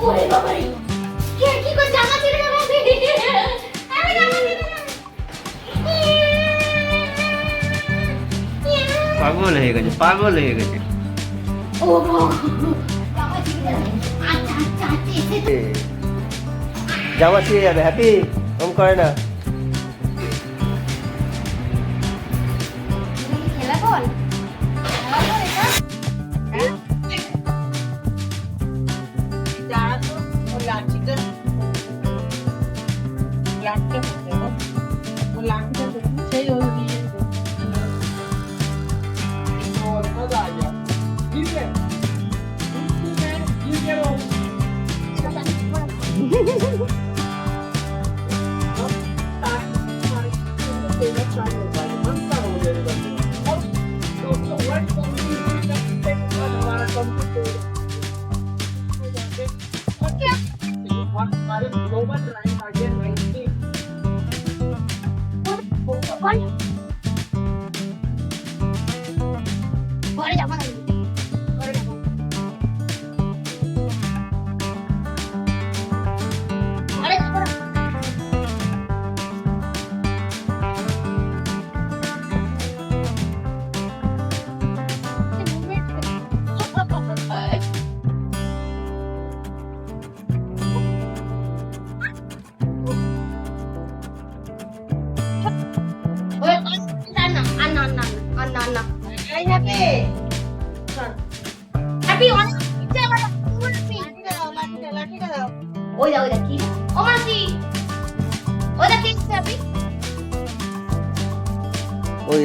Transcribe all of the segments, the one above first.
ওরে বাবা কে কি করে জামা ছিঁড়ে গেল আরে জামা ছিঁড়ে পাগল হয়ে গেছে পাগল হয়ে গেছে। ও আচ্ছা আচ্ছা আচ্ছা এ, জামা ছিঁড়ে যাবে হ্যাপি? ওম করে না। খেলা বল? हमारे ग्लोबल रैंक आ गया 90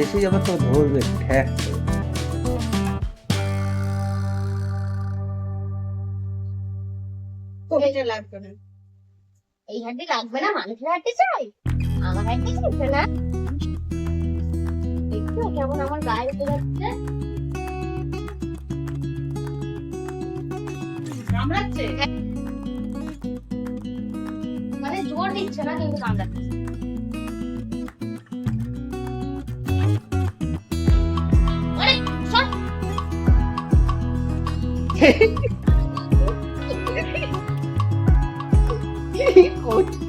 এসে যাবে তো ধরবে, ঠ্যাক। এই হাড্ডি লাগবে না মানুষের হাড্ডি চাই আমার হাড্ডি চাইছে না দেখছ কেমন আমার গায়ে উঠে যাচ্ছে? কামড়াচ্ছে? হ্যাঁ। মানে জোর দিচ্ছে না কিন্তু কামড়াচ্ছে।